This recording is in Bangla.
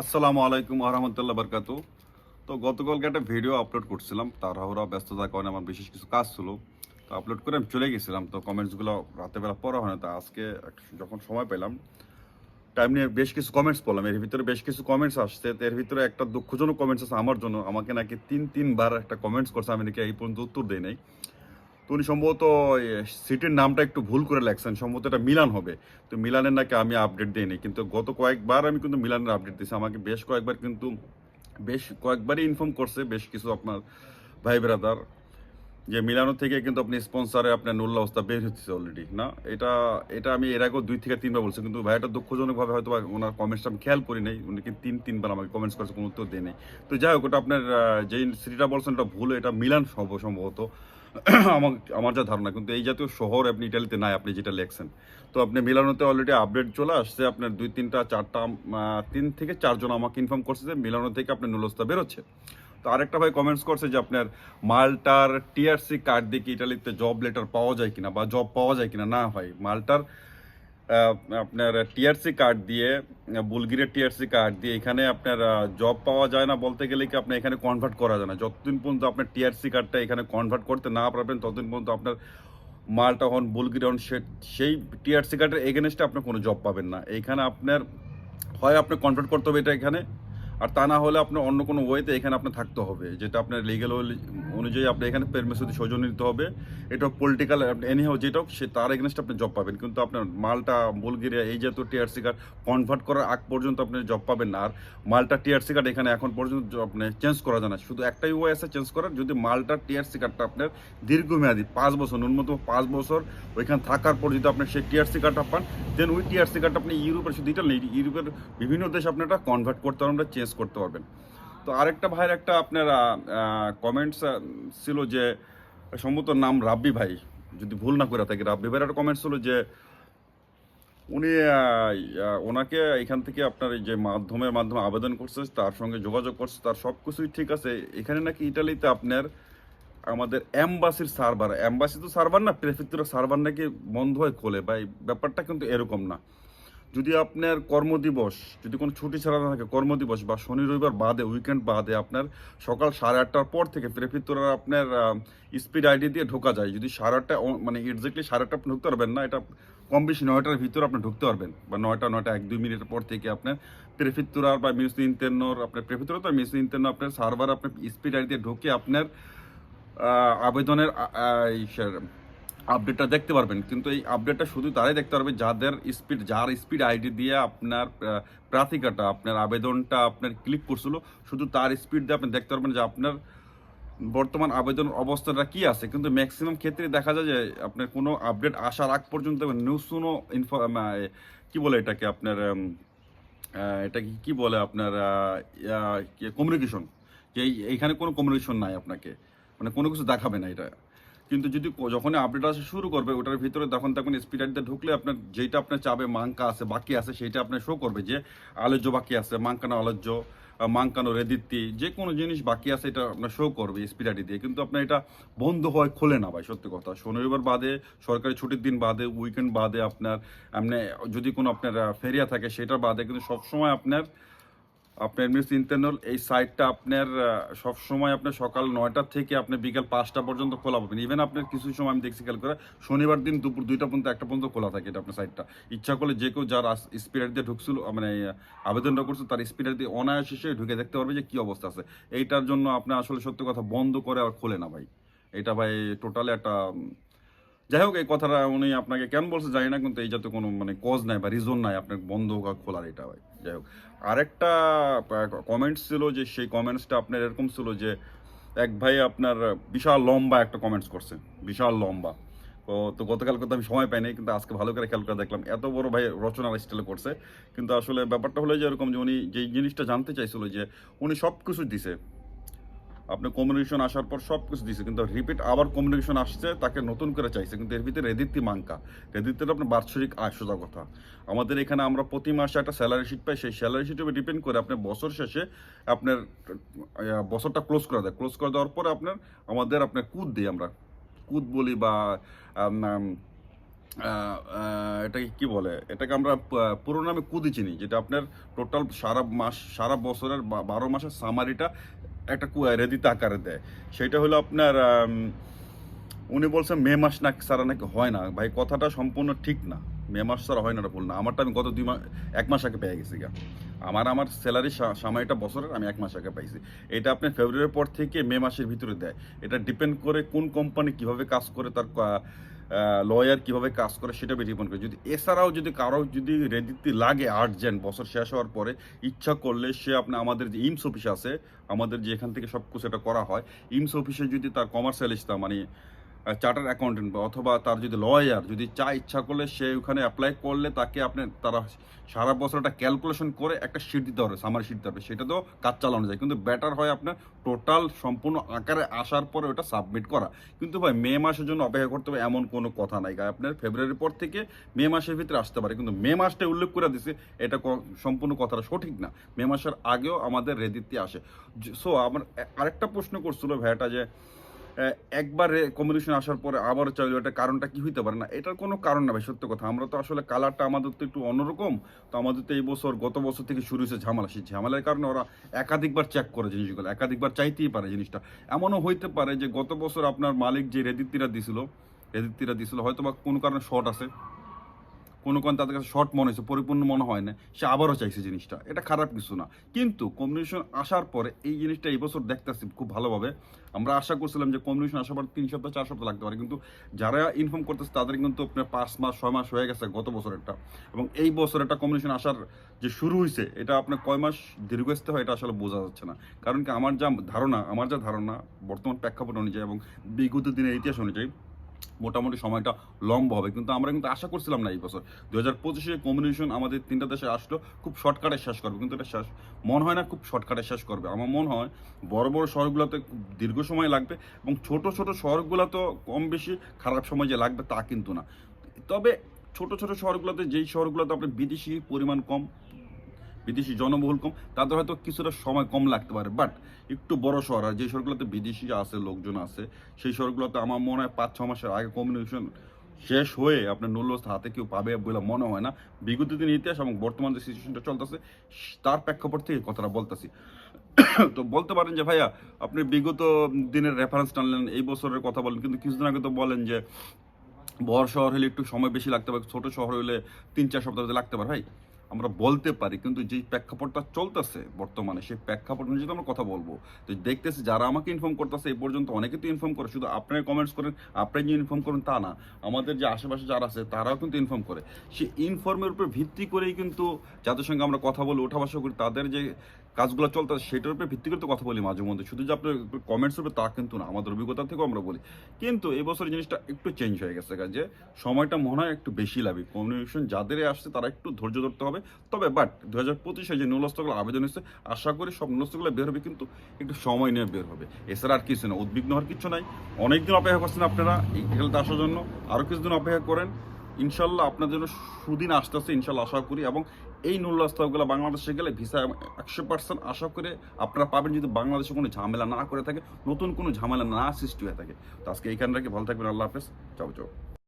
আসসালামু আলাইকুম আহমতুল্লাহ বরকাতু। তো গতকালকে একটা ভিডিও আপলোড করছিলাম। তাড়াহুড়া ব্যস্ততার কারণে আমার বিশেষ কিছু কাজ ছিল। তো আপলোড করে আমি চলে গেছিলাম। তো কমেন্টসগুলো রাতে বেলা পড়া হয় না। তা আজকে যখন সময় পেলাম টাইম নিয়ে বেশ কিছু কমেন্টস পড়লাম। এর ভিতরে বেশ কিছু কমেন্টস আসছে। এর ভিতরে একটা দুঃখজনক কমেন্টস আছে আমার জন্য। আমাকে নাকি তিন তিনবার একটা কমেন্টস করছে। আমি নাকি এই পর্যন্ত উত্তর দেই নাই। তো উনি সম্ভবত সিটির নামটা একটু ভুল করে লেখছেন, সম্ভবত এটা মিলান হবে। তো মিলানের নাকি আমি আপডেট দিইনি, কিন্তু গত কয়েকবার আমি কিন্তু মিলানের আপডেট দিয়েছি। আমাকে বেশ কয়েকবার কিন্তু, বেশ কয়েকবারই ইনফর্ম করছে, বেশ কিছু আপনার ভাই ব্রাদার যে মিলানো থেকে কিন্তু আপনি স্পন্সারে আপনার নুল্লা অবস্থা বের হচ্ছে অলরেডি না? এটা এটা আমি এর আগেও দুই থেকে তিনবার বলছি, কিন্তু ভাইটা দুঃখজনকভাবে হয়তো ওনার কমেন্টসটা আমি খেয়াল করি নাই, উনি কিন্তু তিন, তিনবার আমাকে কমেন্টস করেছে, কোনো উত্তর দেয় নাই তো যাই হোক, ওটা আপনার যেই সিটিটা বলছেন এটা ভুল, এটা মিলান সম্ভব সম্ভবত। আমার আমার যা ধারণা, কিন্তু এই জাতীয় শহর আপনি ইটালিতে নাই, আপনি যেটা লেখছেন। তো আপনি মিলানোতে অলরেডি আপডেট চলে আসছে, আপনার দুই তিনটা, চারটা তিন থেকে চারজন আমাকে ইনফর্ম করছে যে মিলানো থেকে আপনার নুলস্তা বেরোচ্ছে। তো আরেকটা ভাই কমেন্টস করছে যে আপনার মালটার টিআরসি কার্ড দিয়ে কি ইটালিতে জব লেটার পাওয়া যায় কিনা বা জব পাওয়া যায় কিনা? না ভাই, মালটার আপনার টিআরসি কার্ড দিয়ে বুলগিরিয়ার টিআরসি কার্ড দিয়ে এখানে আপনার জব পাওয়া যায় না বলতে গেলে কি আপনি এখানে কনভার্ট করা যায় না। যতদিন পর্যন্ত আপনার টিআরসি কার্ডটা এখানে কনভার্ট করতে না পারবেন, ততদিন পর্যন্ত আপনার মালটা হন, বুলগিরি হন সেই টিআরসি কার্ডের এগেনস্টে আপনি কোনো জব পাবেন না। এইখানে আপনার, হয় আপনি কনভার্ট করতে হবে এটা এখানে আর তা না হলে আপনার অন্য কোনো ওয়েতে এখানে আপনার থাকতে হবে। যেটা আপনার লিগেল অনুযায়ী আপনি এখানে পেরমিশন সৌজন্য নিতে হবে। এটা পলিটিক্যাল এনি হোক যেটা হোক, সে তার এগেনস্ট আপনি জব পাবেন। কিন্তু আপনার মালটা বুলগেরিয়া, এই জাতীয় টিআরসি কার্ড কনভার্ট করার আগ পর্যন্ত আপনি জব পাবেন না। আর মালটা টিআরসি কার্ড এখানে এখন পর্যন্ত আপনি চেঞ্জ করা যায় না। শুধু একটাই ওয়ে আছে চেঞ্জ করার। যদি মালটা টিআরসি কার্ডটা আপনার দীর্ঘমেয়াদী, পাঁচ বছর, ন্যূনতম পাঁচ বছর ওইখানে থাকার পর যদি আপনি সেই টিআরসি কার্ডটা পান দেন ওই টিআরসি কার্ডটা আপনি ইউরোপের, শুধু ইটালি ইউরোপের বিভিন্ন দেশ আপনি এটা কনভার্ট করতে পারবেন চেঞ্জ করতে পারবেন। তো আরেকটা ভাইয়ের একটা আপনার কমেন্টস ছিল যে, সম্ভবত নাম রাব্বি ভাই, যদি ভুল না করে থাকি, রাব্বি ভাইয়ের একটা কমেন্টস ছিল যে, উনি ওনাকে এখান থেকে আপনার এই যে মাধ্যমের মাধ্যমে আবেদন করছে, তার সঙ্গে যোগাযোগ করছে, তার সব কিছুই ঠিক আছে। এখানে নাকি ইটালিতে আপনার আমাদের অ্যাম্বাসির সার্ভার অ্যাম্বাসি তো সার্ভার না প্রেফেক্টুরের সার্ভার নাকি বন্ধ হয়ে খোলে ভাই, ব্যাপারটা কিন্তু এরকম না। যদি আপনার কর্মদিবস, যদি কোনো ছুটি ছাড়া না থাকে কর্মদিবস বা শনি, রবিবার বাদে উইকেন্ড বাদে আপনার সকাল সাড়ে আটটার পর থেকে প্রেফিত্তরার আপনার স্পিড আইডি দিয়ে ঢোকা যায়। যদি সাড়ে আটটা মানে এক্স্যাক্টলি সাড়ে আটটা আপনি ঢুকতে পারবেন না, এটা কম বেশি নয়টার ভিতরে আপনি ঢুকতে পারবেন। বা নয়টা নয়টা, এক, দুই মিনিটের পর থেকে আপনার প্রেফিত্তুরার বা মিউস ইন্টারনোর আপনার প্রেফিত্তুরা তো মিউস ইন্টারনো আপনার সার্ভার আপনার স্পিড আইডি দিয়ে ঢুকে আপনার আবেদনের আপডেটটা দেখতে পারবেন। কিন্তু এই আপডেটটা শুধু তারাই দেখতে পারবে, যাদের স্পিড যার স্পিড আইডি দিয়ে আপনার প্রার্থিকাটা, আপনার আবেদনটা আপনার ক্লিক করছিল, শুধু তার স্পিড দিয়ে আপনি দেখতে পারবেন যে আপনার বর্তমান আবেদন অবস্থাটা কি আছে। কিন্তু ম্যাক্সিমাম ক্ষেত্রে দেখা যায় যে আপনার কোনো আপডেট আসার আগ পর্যন্ত নিউজ ইনফো কি বলে এটাকে আপনার এটা কি বলে আপনার কমিউনিকেশন যে এই- এইখানে কোনো কমিউনিকেশন নাই আপনাকে। মানে কোনো কিছু দেখাবে না এটা। কিন্তু যদি যখনই আপডেট আসা শুরু করবে ওটার ভিতরে তখন তখন স্পিডারতে ঢুকলে আপনার যেটা আপনার চাবে মাঙ্কা আছে বাকি আছে সেটা আপনার শো করবে যে আলোচ্য বাকি আছে মাঙ্কানো আলোচ্য আহ, মাঙ্কানো রেদিত্তি যে কোনো জিনিস বাকি আছে এটা আপনার শো করবে স্পিডারি দিয়ে। কিন্তু আপনার এটা বন্ধ হয় খোলে না ভাই সত্যি কথা। শনিবার বাদে সরকারি ছুটির দিন বাদে উইকেন্ড বাদে আপনার আপনি যদি কোনো আপনার ফেরিয়া থাকে সেটা বাদে কিন্তু সবসময় আপনার আপনার মিস ইন্টারনাল এই সাইটটা আপনার সবসময় আপনার সকাল নয়টা থেকে আপনি বিকাল পাঁচটা পর্যন্ত খোলা পাবেন। ইভেন আপনার কিছু সময় আমি দেখছি খেয়াল করে, শনিবার দিন দুপুর দুইটা পর্যন্ত, একটা পর্যন্ত খোলা থাকে এটা আপনার সাইটটা ইচ্ছা করলে যে কেউ যার স্পিডার দিয়ে ঢুকছিল মানে আবেদনটা করছে, তার স্পিডার দিয়ে অনায়াসে সে ঢুকে দেখতে পারবে যে কী অবস্থা আছে। এইটার জন্য আপনি আসলে সত্য কথা বন্ধ করে আর খোলে না ভাই। এটা ভাই টোটালি একটা যাই হোক, এই কথাটা উনি আপনাকে কেন বলছে জানি না, কিন্তু এই যাতে কোনো মানে কজ নাই বা রিজন নাই আপনার বন্ধ বা খোলার এটা ভাই যাই হোক, আরেকটা কমেন্টস ছিল যে সেই কমেন্টসটা আপনার এরকম ছিল যে এক ভাই আপনার বিশাল লম্বা একটা কমেন্টস করছে, বিশাল লম্বা। তো তো গতকালকে তো আমি সময় পাইনি কিন্তু আজকে ভালো করে খেয়াল করে দেখলাম, এত বড় ভাই রচনার স্টাইলে করছে। কিন্তু আসলে ব্যাপারটা হলো যে এরকম যে উনি যেই জিনিসটা জানতে চাইছিল যে উনি সব কিছু দিছে আপনি কমিউনিকেশন আসার পর সব কিছু দিয়েছে কিন্তু রিপিট আবার কমিউনিকেশন আসছে, তাকে নতুন করে চাইছে, কিন্তু এর ভিতরে রেদিত্তি মাঙ্কা। রেদিত্তির আপনার বার্ষিক আয় সোজা কথা। আমাদের এখানে আমরা প্রতি মাসে একটা স্যালারি শিট পাই, সেই স্যালারি শিটের উপর ডিপেন্ড করে আপনার বছর শেষে আপনার বছরটা ক্লোজ করে দেয়। ক্লোজ করে দেওয়ার পরে আপনার, আমাদের আপনার কুদ দিই আমরা। কুদ বলি বা এটাকে কি বলে? এটাকে আমরা পুরো নামে কুদি চিনি, যেটা আপনার টোটাল সারা মাস, সারা বছরের বারো মাসের সামারিটা একটা রেদিতে আকারে দেয়। সেটা হলো আপনার উনি বলছেন মে মাস না সারা নাকি হয় না। ভাই, কথাটা সম্পূর্ণ ঠিক না। মে মাস ছাড়া হয় না এটা না। আমারটা আমি গত দুই মাস এক মাস আগে পেয়ে গেছি গা। আমার আমার স্যালারি সামাইটা বছরের, আমি এক মাস আগে পাইছি। এটা আপনি ফেব্রুয়ারির পর থেকে মে মাসের ভিতরে দেয়। এটা ডিপেন্ড করে কোন কোম্পানি কীভাবে কাজ করে, তার লয়ার কীভাবে কাজ করে সেটা ডিপেন্ড করে। যদি এছাড়াও যদি কারও যদি রেডিতে লাগে আর্জেন্ট বছর শেষ হওয়ার পরে ইচ্ছা করলে সে আপনি আমাদের যে ইমস অফিস আছে, আমাদের যে এখান থেকে সব কিছু এটা করা হয় ইমস অফিসে যদি তার কমার্শিয়ালিস্টটা মানে চার্টার অ্যাকাউন্টেন্ট অথবা তার যদি লয়ার যদি চা ইচ্ছা করলে সে ওখানে অ্যাপ্লাই করলে তাকে আপনি, তারা সারা বছর একটা ক্যালকুলেশন করে একটা শিট দিতে হবে সামার শিট দিতে হবে সেটা তো কাজ চালানো যায়। কিন্তু বেটার হয় আপনার টোটাল সম্পূর্ণ আকারে আসার পরে ওটা সাবমিট করা। কিন্তু ভাই, মে মাসের জন্য অপেক্ষা করতে হবে এমন কোনো কথা নাই। আপনার ফেব্রুয়ারির পর থেকে মে মাসের ভিতরে আসতে পারে। কিন্তু মে মাসটা উল্লেখ করে দিছে, এটা সম্পূর্ণ কথাটা সঠিক না। মে মাসের আগেও আমাদের রেদিতে আসে। সো আমার আরেকটা প্রশ্ন করছিল ভাইয়াটা যে একবার কম্বিনেশন আসার পরে আবার চাইলো, এটা কারণটা কি হইতে পারে না? এটার কোনো কারণ না ভাই, সত্য কথা। আমরা তো আসলে কালারটা আমাদের তো একটু অন্যরকম। তো আমাদের তো এই বছর, গত বছর থেকে শুরু হয়েছে ঝামেলা। সেই ঝামেলার কারণে ওরা একাধিকবার চেক করে জিনিসগুলো, একাধিকবার চাইতেই পারে জিনিসটা। এমনও হইতে পারে যে গত বছর আপনার মালিক যে রেদিত্তিরা দিছিল রেদিত্তিরা দিছিল হয়তো বা কোনো কারণে শর্ট আছে। কোনো কোন তাদের কাছে শর্ট মনে হয়েছে, পরিপূর্ণ মনে হয় না সে আবারও চাইছে জিনিসটা। এটা খারাপ কিছু না। কিন্তু কম্বিনেশন আসার পরে এই জিনিসটা এই বছর দেখতেছি খুব ভালোভাবে। আমরা আশা করছিলাম যে কম্বিনেশন আসার পর তিন সপ্তাহ, চার সপ্তাহ লাগতে পারে। কিন্তু যারা ইনফর্ম করতেছে, তাদের কিন্তু আপনার পাঁচ মাস, ছয় মাস হয়ে গেছে গত বছরেরটা। এবং এই বছর একটা কম্বিনেশন আসার যে শুরু হয়েছে, এটা আপনার কয় মাস দীর্ঘস্থায়ী হয়, এটা আসলে বোঝা যাচ্ছে না। কারণ কি, আমার যা ধারণা, আমার যা ধারণা বর্তমান প্রেক্ষাপট অনুযায়ী এবং বিগত দিনের ইতিহাস অনুযায়ী মোটামুটি সময়টা লম্বা হবে। কিন্তু আমরা কিন্তু আশা করছিলাম না এই বছর। দু হাজার পঁচিশে কম্বিনেশন আমাদের তিনটা দেশে আসলো, খুব শর্টকাটে শেষ করবে। কিন্তু এটা শেষ, মনে হয় না, খুব শর্টকাটে শেষ করবে। আমার মনে হয়, বড় বড় শহরগুলোতে খুব দীর্ঘ সময় লাগবে এবং ছোট ছোট শহরগুলো তো কম বেশি খারাপ সময় যে লাগবে তা কিন্তু না। তবে ছোট ছোট শহরগুলোতে, যেই শহরগুলোতে আপনার বিদেশি পরিমাণ কম বিদেশি জনবহুল কম, তাদের হয়তো কিছুটা সময় কম লাগতে পারে বাট একটু বড় শহর, আর যে শহরগুলোতে বিদেশি আছে, লোকজন আছে, সেই শহরগুলোতে আমার মনে হয় পাঁচ, ছ মাসের আগে কমিউনিকেশন শেষ হয়ে আপনার নুল্লস্থ হাতে কেউ পাবে বলে মনে হয় না। বিগত দিনের ইতিহাস এবং বর্তমান যে সিচুয়েশনটা চলতেছে, তার প্রেক্ষাপট থেকে কথাটা বলতেছি। তো বলতে পারেন যে ভাইয়া, আপনি বিগত দিনের রেফারেন্স টানলেন, এই বছরের কথা বলেন, কিন্তু কিছুদিন আগে তো বলেন যে বড় শহর হলে একটু সময় বেশি লাগতে পারে, ছোট শহর হলে তিন, চার সপ্তাহ লাগতে পারে, ভাই। আমরা বলতে পারি, কিন্তু যে প্রেক্ষাপটটা চলতেছে বর্তমানে, সেই প্রেক্ষাপট অনুযায়ী আমরা কথা বলব, তো দেখতেছি যারা আমাকে ইনফর্ম করতেছে, এই পর্যন্ত অনেকে তো ইনফর্ম করে, শুধু আপনারা কমেন্টস করেন আপনি যে ইনফর্ম করেন তা না, আমাদের যে আশেপাশে যারা আছে, তারাও কিন্তু ইনফর্ম করে। সেই ইনফর্মের উপর ভিত্তি করেই কিন্তু যাদের সঙ্গে আমরা কথা বলি ওঠা বসা করি, তাদের যে কাজগুলো চলতেছে সেটার উপরে ভিত্তি করে তো কথা বলি মাঝে মধ্যে। শুধু যে আপনার কমেন্টস উপরে তা কিন্তু না, আমাদের অভিজ্ঞতা থেকেও আমরা বলি। কিন্তু এবছর জিনিসটা একটু চেঞ্জ হয়ে গেছে যে সময়টা মনে হয় একটু বেশি লাগবে। কমিউনিকেশন যাদের আসছে তারা একটু ধৈর্য ধরতে হবে। তবে বাট দু হাজার পঁচিশে যে নুলস্তগুলো আবেদন হয়েছে আশা করি সব নুলস্তগুলো বের হবে, কিন্তু একটু সময় নিয়ে বের হবে। এছাড়া আর কিছু না, উদ্বিগ্ন হওয়ার কিছু নাই। অনেকদিন অপেক্ষা করছেন আপনারা এই খেলতে আসার জন্য। আরও কিছুদিন অপেক্ষা করেন। ইনশাল্লাহ আপনার জন্য সুদিন আসতেছে, ইনশাল্লাহ আশা করি। এবং এই নুল্লাস্তগুলো বাংলাদেশে গেলে ভিসা একশো পার্সেন্ট আশা করে আপনারা পাবেন, যদি বাংলাদেশে কোনো ঝামেলা না করে থাকে, নতুন কোনো ঝামেলা না সৃষ্টি হয়ে থাকে। তো আজকে এইখানটাকে ভালো থাকবেন, আল্লাহ হাফেজ। চাও চাও